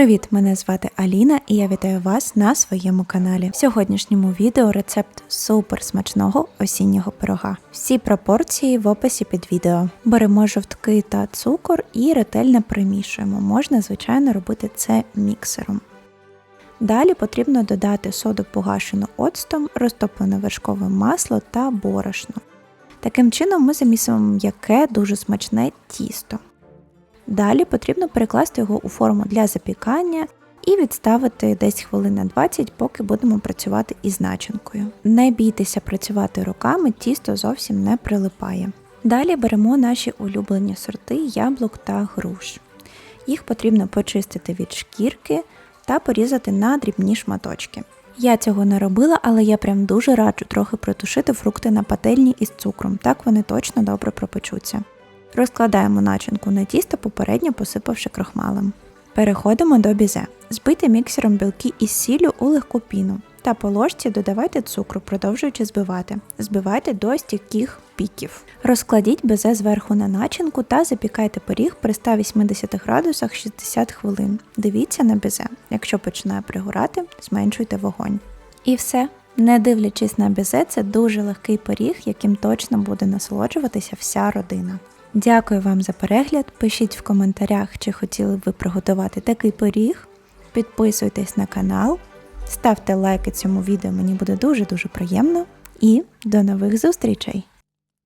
Привіт! Мене звати Аліна і я вітаю вас на своєму каналі. В сьогоднішньому відео рецепт супер смачного осіннього пирога. Всі пропорції в описі під відео. Беремо жовтки та цукор і ретельно перемішуємо. Можна, звичайно, робити це міксером. Далі потрібно додати соду погашену оцтом, розтоплене вершкове масло та борошно. Таким чином ми замісимо м'яке, дуже смачне тісто. Далі потрібно перекласти його у форму для запікання і відставити десь хвилин на 20, поки будемо працювати із начинкою. Не бійтеся працювати руками, тісто зовсім не прилипає. Далі беремо наші улюблені сорти яблук та груш. Їх потрібно почистити від шкірки та порізати на дрібні шматочки. Я цього не робила, але я прям дуже раджу трохи протушити фрукти на пательні із цукром, так вони точно добре пропечуться. Розкладаємо начинку на тісто, попередньо посипавши крохмалем. Переходимо до бізе. Збийте міксером білки із сіллю у легку піну. Та по ложці додавайте цукру, продовжуючи збивати. Збивайте до стійких піків. Розкладіть безе зверху на начинку та запікайте пиріг при 180 градусах 60 хвилин. Дивіться на безе. Якщо починає пригорати, зменшуйте вогонь. І все. Не дивлячись на безе, це дуже легкий пиріг, яким точно буде насолоджуватися вся родина. Дякую вам за перегляд. Пишіть в коментарях, чи хотіли б ви приготувати такий пиріг. Підписуйтесь на канал, ставте лайки цьому відео, мені буде дуже-дуже приємно. І до нових зустрічей!